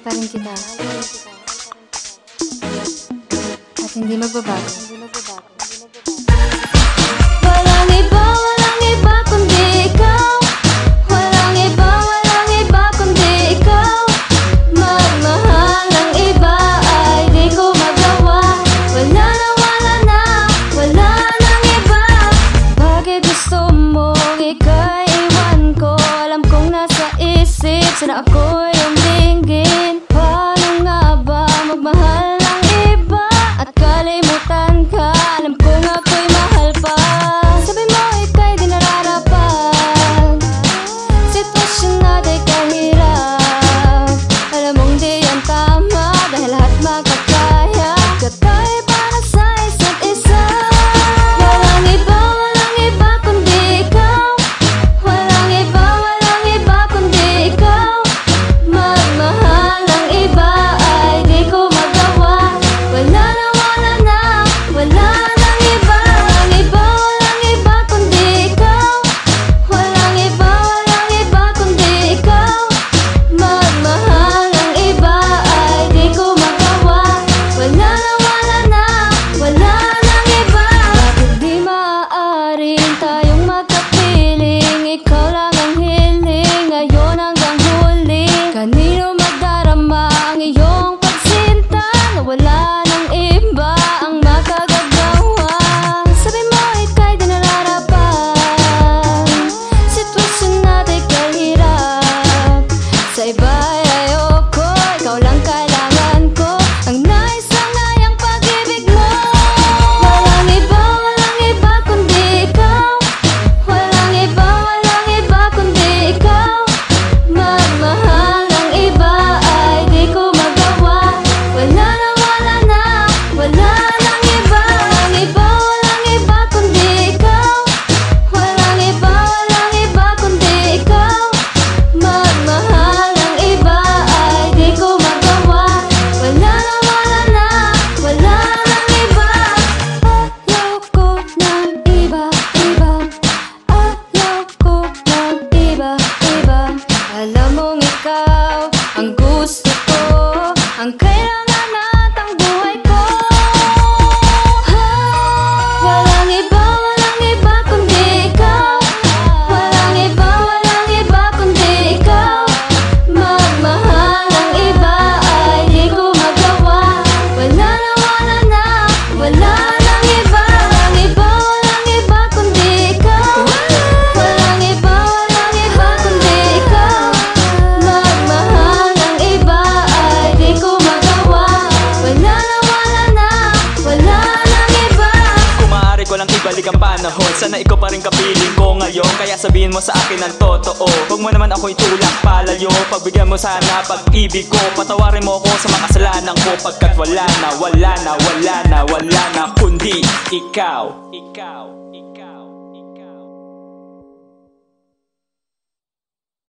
mahal pa rin kita. At hindi magbabago. Walang iba, walang iba kundi. Walang iba, walang iba kundi ikaw. Magmahal iba ay di ko magawa. Wala na, wala na, wala nang iba. Bakit gusto mo ikaiwan ko? Alam kong nasa isip, sana ako'y panahon. Sana ikaw pa rin kapiling ko ngayon. Kaya sabihin mo sa akin ang totoo. Huwag mo naman ako itulak palayo. Pagbigyan mo sana pag-ibig ko. Patawarin mo ako sa makasalanan ko. Pagkat wala na, wala na, wala na, wala na. Kundi ikaw Ikaw.